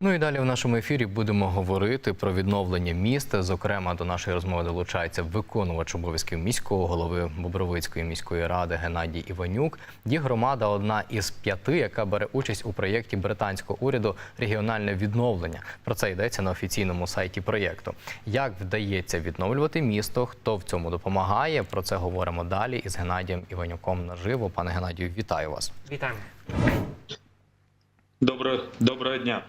Ну і далі в нашому ефірі будемо говорити про відновлення міста. Зокрема, до нашої розмови долучається виконувач обов'язків міського голови Бобровицької міської ради Геннадій Іванюк. Їх громада одна із п'яти, яка бере участь у проєкті британського уряду Регіональне відновлення. Про це йдеться на офіційному сайті проєкту. Як вдається відновлювати місто? Хто в цьому допомагає? Про це говоримо далі із Геннадієм Іванюком наживо. Пане Геннадію, вітаю вас. Вітаємо. Доброго, доброго дня.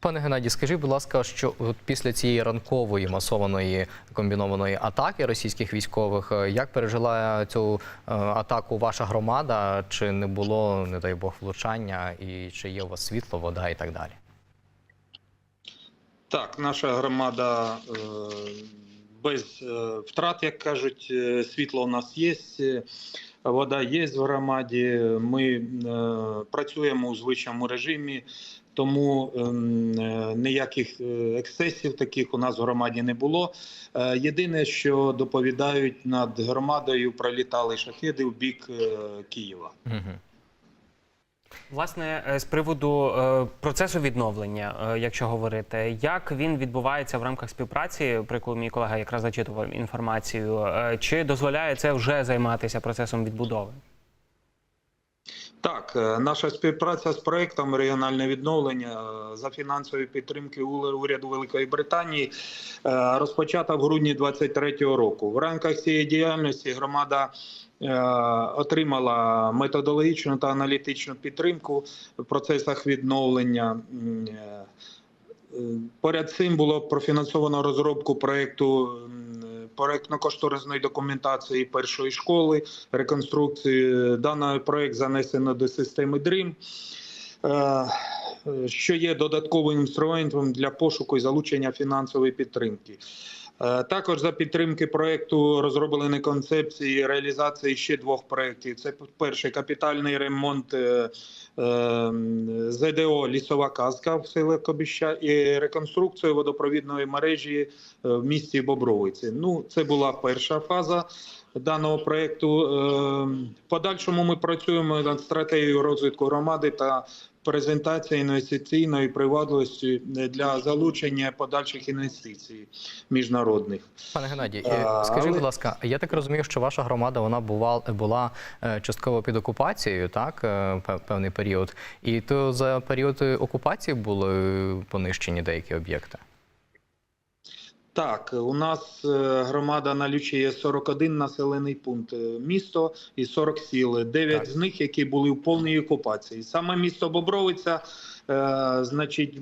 Пане Геннадій, скажіть, будь ласка, що от після цієї ранкової масованої комбінованої атаки російських військових, е, як пережила цю е, атаку ваша громада? Чи не було, не дай Бог, влучання, і чи є у вас світло, вода і так далі? Так, наша громада е, без втрат, як кажуть, світло у нас є, вода є в громаді. Ми е, працюємо у звичному режимі, тому ем, е, ніяких е, ексцесів таких у нас в громаді не було. Е, Єдине, що доповідають над громадою, пролітали шахеди в бік Києва. Власне, е, з приводу е, процесу відновлення, е, якщо говорити, як він відбувається в рамках співпраці, про яку мій колега якраз зачитував інформацію, чи дозволяє це вже займатися процесом відбудови? Так, наша співпраця з проектом регіональне відновлення за фінансової підтримки ур- уряду Великої Британії розпочата в грудні 2023 року. В рамках цієї діяльності громада отримала методологічну та аналітичну підтримку в процесах відновлення. Е, е, Поряд цим було профінансовано розробку проекту м, проектно-кошторисної документації першої школи, реконструкції. Даний проект занесено до системи DREAM, е, що є додатковим інструментом для пошуку і залучення фінансової підтримки. Е, Також за підтримки проекту розроблені концепції реалізації ще двох проєктів. Це перший капітальний ремонт е, е, ЗДО Лісова казка в селі Кобіща і реконструкцію водопровідної мережі в місті Бобровиці. Ну, це була перша фаза даного проекту. Подальшому ми працюємо над стратегією розвитку громади та презентація інвестиційної привабливості для залучення подальших інвестицій міжнародних. Пане Геннадій, А, е, скажіть, але- будь ласка, я так розумію, що ваша громада вона була, була е, частково під окупацією, так, е, певний період. І то за період окупації були понищені деякі об'єкти. Так, у нас е, громада налічує 41 населений пункт, е, місто і 40 сіл. 9 Так. з них, які були в повній окупації. Саме місто Бобровиця, е, значить,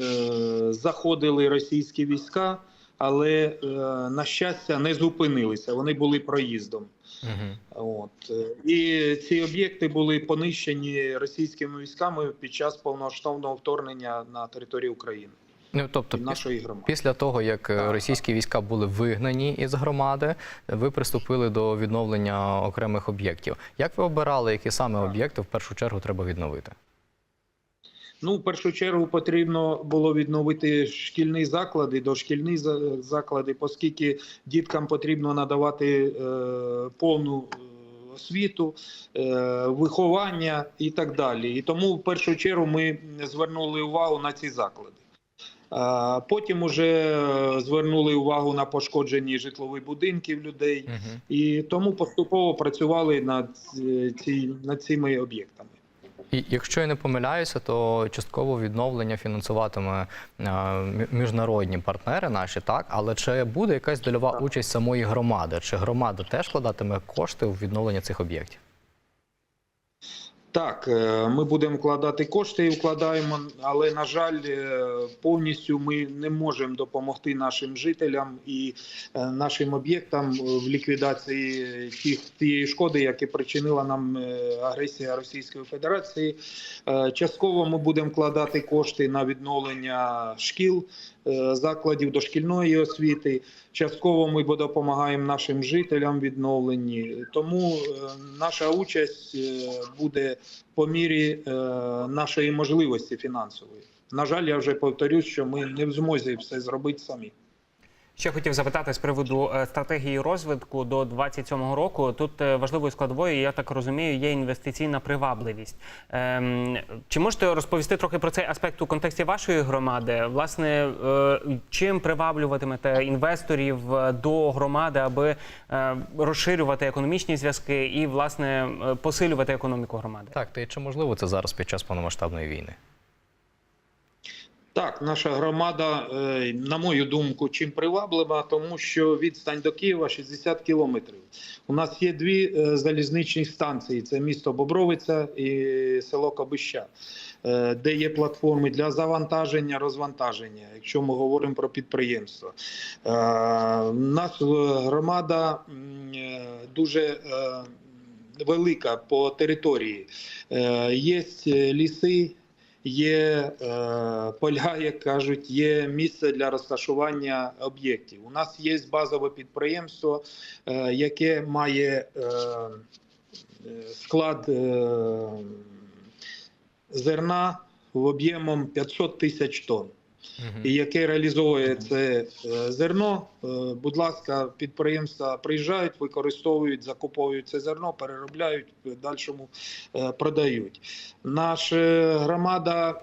е, заходили російські війська, але е, на щастя не зупинилися. Вони були проїздом. Угу. От і ці об'єкти були понищені російськими військами під час повноштовного вторгнення на територію України Ну, тобто, нашої громади. Після того, як е, Так. російські війська були вигнані із громади, ви приступили до відновлення окремих об'єктів. Як ви обирали, які саме Так. об'єкти в першу чергу треба відновити? Ну, в першу чергу потрібно було відновити шкільні заклади, дошкільні за- заклади, оскільки діткам потрібно надавати е, повну е, освіту, е, виховання і так далі. І тому в першу чергу ми звернули увагу на ці заклади. Потім уже е, звернули увагу на пошкоджені житлові будинків людей, Угу. і тому поступово працювали над, е, ці, над цими об'єктами. І якщо я не помиляюся, то частково відновлення фінансуватиме е, міжнародні партнери наші, так але чи буде якась дольова участь самої громади? Чи громада теж вкладатиме кошти у відновлення цих об'єктів? Так, е, ми будемо вкладати кошти і вкладаємо, але на жаль, е, повністю ми не можемо допомогти нашим жителям і е, нашим об'єктам в ліквідації тих тієї шкоди, яку причинила нам агресія Російської Федерації. Частково ми будемо вкладати кошти на відновлення шкіл, закладів дошкільної освіти. Частково ми допомагаємо нашим жителям відновленні. Тому е, наша участь е, буде по мірі е, нашої можливості фінансової. На жаль, я вже повторюсь, що ми не в змозі все зробити самі. Ще хотів запитати з приводу е, стратегії розвитку до 27-го року. Тут е, важливою складовою, я так розумію, є інвестиційна привабливість. Ем, Чи можете розповісти трохи про цей аспект у контексті вашої громади? Власне, е, чим приваблюватимете інвесторів до громади, аби розширювати економічні зв'язки і власне посилювати економіку громади? Так, та й чи можливо це зараз під час повномасштабної війни? Так, наша громада, е, на мою думку, чим приваблива, тому що відстань до Києва 60 кілометрів. У нас є дві е, залізничні станції: це місто Бобровиця і село Кобища, е, де є платформи для завантаження, розвантаження, якщо ми говоримо про підприємство. Нас громада дуже велика по території. Є ліси. Є е, поля, як кажуть, є місце для розташування об'єктів. У нас є базове підприємство, е, яке має е, склад зерна в об'ємом 500 тисяч тонн і яке реалізовує це е, зерно. Е, Будь ласка, підприємства приїжджають, використовують, закуповують це зерно, переробляють, в дальшому е, продають. Наша громада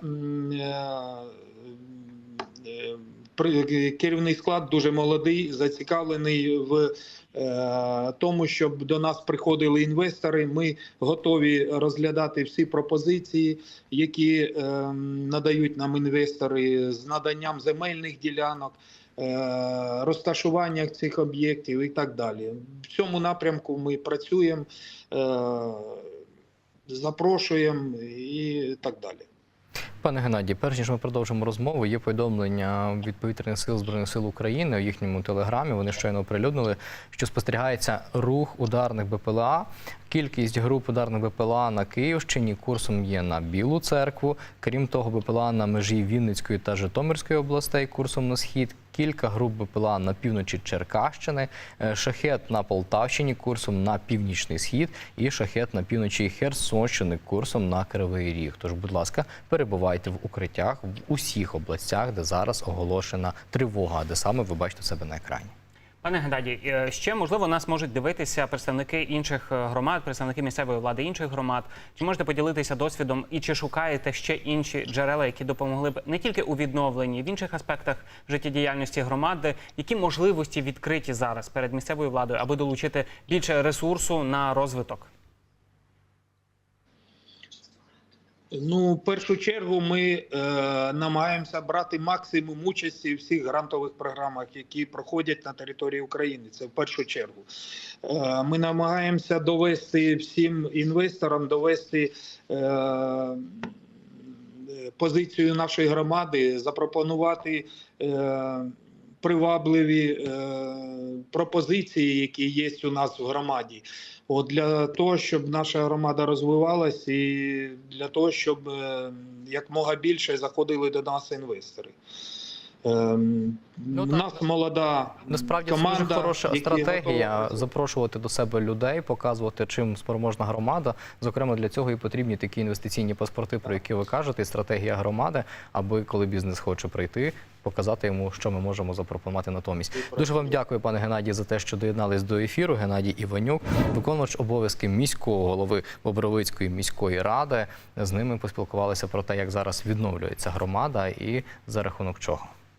керівний склад дуже молодий, зацікавлений в е, тому, щоб до нас приходили інвестори. Ми готові розглядати всі пропозиції, які е, надають нам інвестори з наданням земельних ділянок. е, Розташування цих об'єктів і так далі. В цьому напрямку ми працюємо, запрошуємо і так далі. Пане Геннадій, перш ніж ми продовжимо розмову, є повідомлення від повітряних сил збройних сил України у їхньому телеграмі. Вони щойно оприлюднили, що спостерігається рух ударних БПЛА. Кількість груп ударних БПЛА на Київщині курсом є на Білу церкву. Крім того, БПЛА на межі Вінницької та Житомирської областей курсом на схід. Кілька груп БПЛА на півночі Черкащини, е, шахет на Полтавщині курсом на північний схід і шахет на півночі Херсонщини курсом на Кривий Ріг. Тож, будь ласка, перебувайте в укриттях в усіх областях, де зараз оголошена тривога, де саме ви бачите себе на екрані. Пане Геннадій, е, ще можливо нас можуть дивитися представники інших е, громад, представники місцевої влади інших громад. Чи можете поділитися досвідом і чи шукаєте ще інші джерела, які допомогли б не тільки у відновленні, в інших аспектах життєдіяльності громади, які можливості відкриті зараз перед місцевою владою, аби долучити більше ресурсу на розвиток? Ну, в першу чергу, ми е, намагаємося брати максимум участі в всіх грантових програмах, які проходять на території України. Це в першу чергу. Е, ми намагаємося довести всім інвесторам, довести е, позицію нашої громади, запропонувати. Е, Привабливі е, пропозиції, які є у нас в громаді, От для того, щоб наша громада розвивалась, і для того, щоб е, якмога більше заходили до нас інвестори. Ем, Ну, так. нас молода Насправді це дуже хороша стратегія готові. запрошувати до себе людей, показувати, чим спроможна громада. Зокрема, для цього і потрібні такі інвестиційні паспорти, про які ви кажете, і стратегія громади, аби коли бізнес хоче прийти, показати йому, що ми можемо запропонувати натомість. Дуже вам дякую, пане Геннадій, за те, що доєднались до ефіру. Геннадій Іванюк, виконувач обов'язки міського голови Бобровицької міської ради. З ними поспілкувалися про те, як зараз відновлюється громада і за рахунок чого.